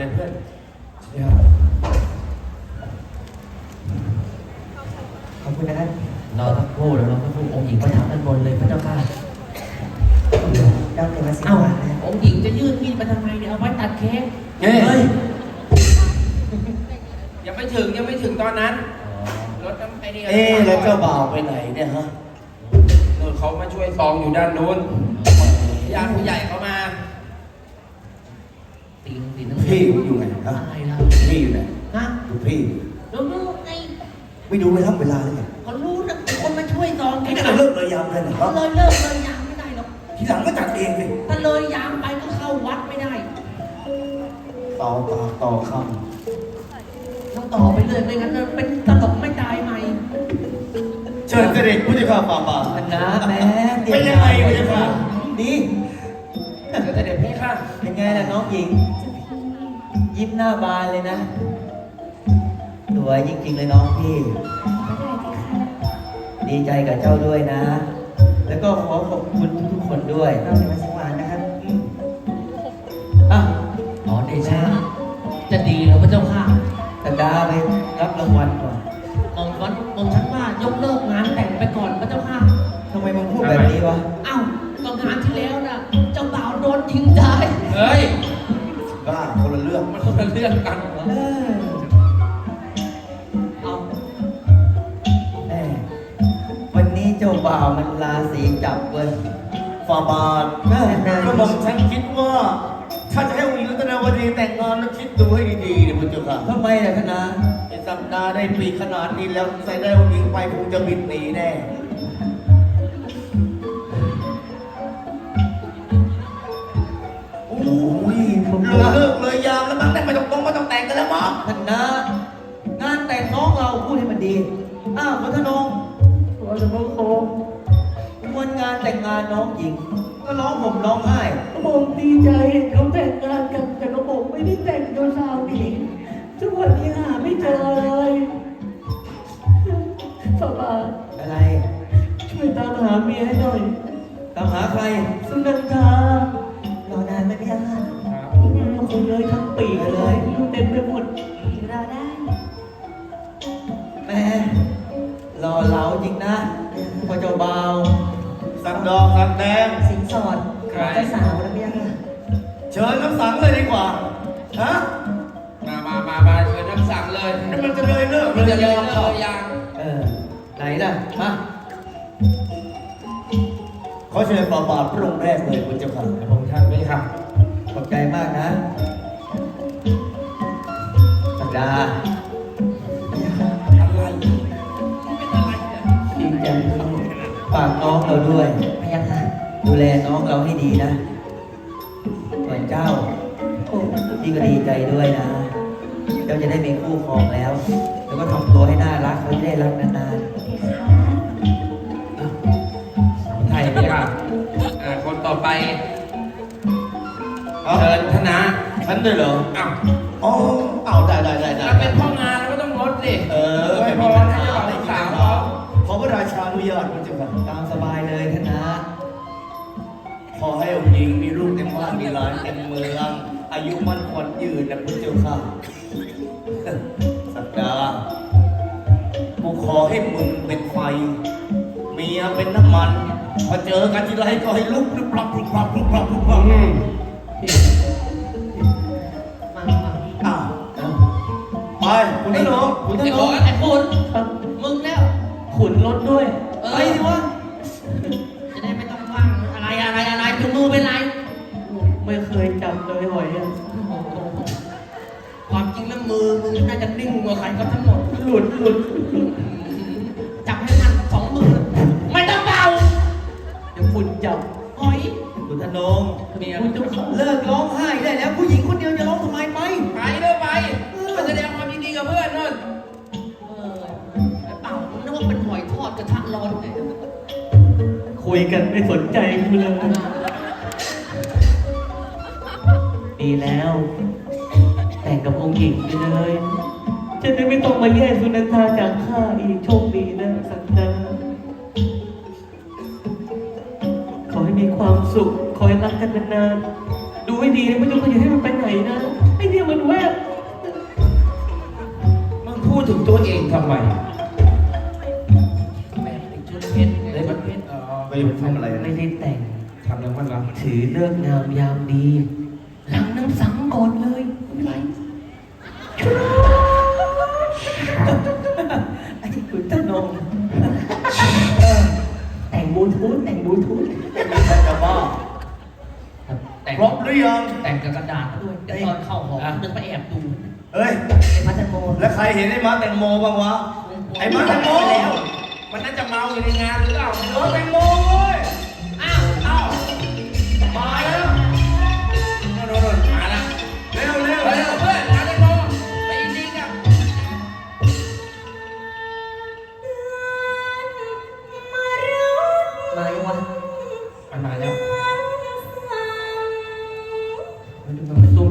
เลยเพื่อนขอบคุณนะครับรอสักครู่เดี๋ยวรอสักครู่องค์หญิงประทับด้านบนเลยพระเจ้าค่ะเจ้าเทวสิงเอ้าห์นะองค์หญิงจะยื่นมีดไปทำไมเนี่ยเอาไว้ตัดเค้กเฮ้ยเฮ้ยยังไม่ถึงยังไม่ถึงตอนนั้นรถน้ำไอ้นี่เอ๊ะแล้วเจ้าบ่าวไปไหนเนี่ยฮะเออเขามาช่วยซองอยู่ด้านนู้นญาติผู้ใหญ่เขามาตี นตีนพี่อยู่ไหนฮะอะไรล่ะพี่อยู่ไหนฮะดูพี่แล้วลูกไงไม่ดูไม่ทำเวลาเลยไงเขารู้นะคนมาช่วยซองไงนี่ก็เลิกเลยยามเลยนะคก็รับเลยเลิกเลยยามไม่ได้หรอกทีหลังก็จัดเองสิถ้าเลยยามไปก็เข้าวัดไม่ได้ ต่อปากต่อคต้องต่อไปเลยไม่งั้นเป็นตลกไม่ตายใหม่ำเชิญเสด็จผู้จัดการป่าป่าอันนะแม่เป็นยังไงผู้จัดการดี เดี๋ยวเด็กพี่ค่ะเป็นไงล่ะน้องหญิง ยิ้มหน้าบานเลยนะ สวยจริงๆเลยน้องพี่ ดีใจกับเจ้าด้วยนะ แล้วก็ขอขอบคุณทุกๆคนด้วยเจ้าเทวสิงห์นะครับอืมอะอ๋อเดชะจะดีเหรอพระเจ้าค่ะตาดาไปรับรางวัลก่อนมองวันมองฉันว่ายกเลิกื่องมันคนละเรื่องกันเออเอาแม่วันนี้เจ้าบ่าวมันลาสีจับเว้ยฝ่าบาทแม่นานกระหม่อมฉันคิดว่า ถ้าจะให้องค์หญิงรัตนาวดีแต่งงานต้องคิดดูให้ดีๆนะผู้จัดการทำไมล่ะคณะไอ้สัปดาห์ได้ปีขนาดนี้แล้วใส่ได้องค์หญิงไปคงจะบินหนีแน่ โอ้ยเลิกเล อ้าวพัทนงเราจะมาโคมวันงานแต่งงานน้องหญิง ก็ร้องห่มร้องไห้ผมดีใจเห็นเขาแต่ง จริงนะพอเจ้าบ่าวสักดอกสักแดง สินสอดของเจ้าสาวนะพี่อาเชิญน้ำสังเลยดีกว่า ฮะ มามามามาเชิญน้ำสั่งเลยนี่มันจะเลยเลิกมันจะเลยยามเลเข้ายยัง เออ ไหนล่ะ มาขอเชิญฝ่าบาทพระองค์แรกเลยคุณเจ้าค่ะผมท่านไหมครับขอบใจมากนะสัปดาห์ ด้วย พยังค่ะดูแลน้องเราให้ดีนะส่วนเจ้าโอ้พี่ก็ดีใจด้วยนะ เจ้าจะได้มีคู่ครองแล้ว แล้วก็ทำตัวให้น่ารักเขาจะได้รักนานไทยไหมครับอ่าคนต่อไปเอาเชิญธนะฉันด้วยเหรออ้าวอ๋อเอาได้ได้ได้ได้เราเป็นพ่องานเราก็ต้องงดดิเออไม่ไม่พมีอปัญให้หาเจ้าบ่าวไม่สามีวปัญเขาหาขอพระราชาอนุญาตคุณเจ้าค่ะๆตามสบาย ญิงมีลูกเต็มบ้านมีหลานเต็มเมือง อายุมั่นขวัญยืนนะคุณเจ้าค่ะสัปดาห์กูขอให้มึงเป็นไฟ เมียเป็นน้ำมันพอเจอกันทีไรก็ให้ลุกพลุบพลับพลุบพลับพลุบพลับพลุบพลับอืมมามาอ้าวไปคุณนี่หนูคุณไอ้นี่หโหนูไอ้คุณมึงแล้ว ขุนรถด้วย เออไปดิวะจะ ไม่เคยจับเลยหอยอะโอ้โหความจริงแล้วมือมึงน่าจะนิ่งกว่าใครก็ทั้งหมด หลุดหลุดจับให้มันสองมือ ไม่ต้องเบาเดี๋ยวฝุ่นจับหอยคุณธนงเมียคุณเจ้าขาเลิกร้องไห้ได้แล้ว ผู้หญิงคนเดียวจะร้องทำไมไปไปเด้อไปมาแสดงความยินดีกับเพื่อนนู่นเออไอ้เป่ามึงนึกว่าเป็นหอยทอดกระทะร้อนเนี่ยคุยกันไม่สนใจกูเลย แล้ว แต่งกับองค์หญิงไปเลย จะได้ไม่ต้องมาแย่งสุนันทาจากข้าอีกโชคดีนะสักดาขอให้มีความสุข ขอให้รักกันนานๆดูให้ดีนะไม่ต้องอย่าให้มันไปไหนนะไอ้เนี่ยเนี่ยมันแวบมึงพูดถึงตัวเองทำไมแม่ติดชุดเพชรได้บัตรเพชรอ๋อไปทำอะไรไม่ได้แต่ง ทำแล้วมันรับถือเลิกษ์งามยามดีหลัง น้ำสังก่อนเลยไม่เป็นไรไอ้คุณตนงแต่งบลูทูธแต่งบลูทูธจะบ้าแต่งครบหรือยังแต่งกับกระดาษด้วยแต่ตอนเข้าหอนึกไปแอบดูเอ้ยไอ้พัทโมแล้วใครเห็นไอ้ม้าแตงโมบ้างวะไอ้ม้าแตงโมแล้วมันน่าจะเมาอยู่ในงานหรือเปล่าเออแตงโม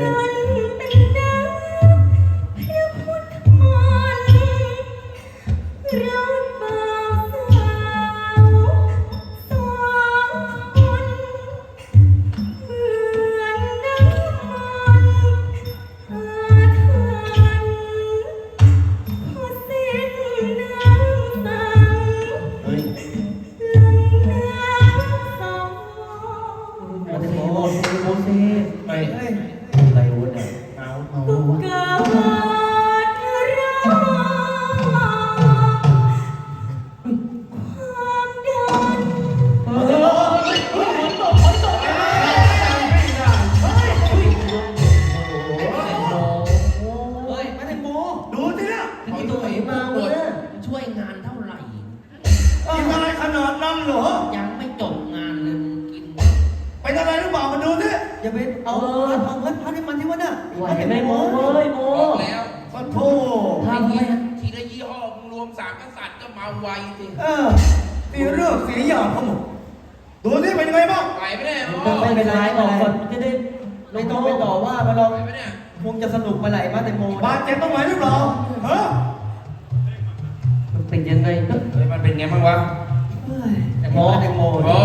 ที่านเท่าไหร่ กินอะไรขนาดนั้นเหรอ ยังไม่จบงานเลยมึงกินไปทำอะไรหรือเปล่ามาดูสิอย่าไปเอาเอาเงินพันให้มันที่วะน่ะไหวไหมโมเว้ยโมบอกแล้วขอโทษทำไมอะทีละยี่ห้อมึงรวมสามกษัตริย์ก็เมาไวสิเออมีเรื่องเสียอย่างเขาหมดดูสิเป็นยังไงบ้างไหวไหมเนี่ยโมไม่เป็นไรออกก่อนมันจะได้ไม่ต้องไปต่อว่ามันหรอกไหวไหมเนี่ยคงจะสนุกมาไหลมาเต็มโมบาดเจ็บตรงไหนหรือเปล่าฮะมัน เป็นยังไงนะเฮ้ยมันเป็นไงบ้างวะแต่โมเต็มโมโอ้ไงเอ้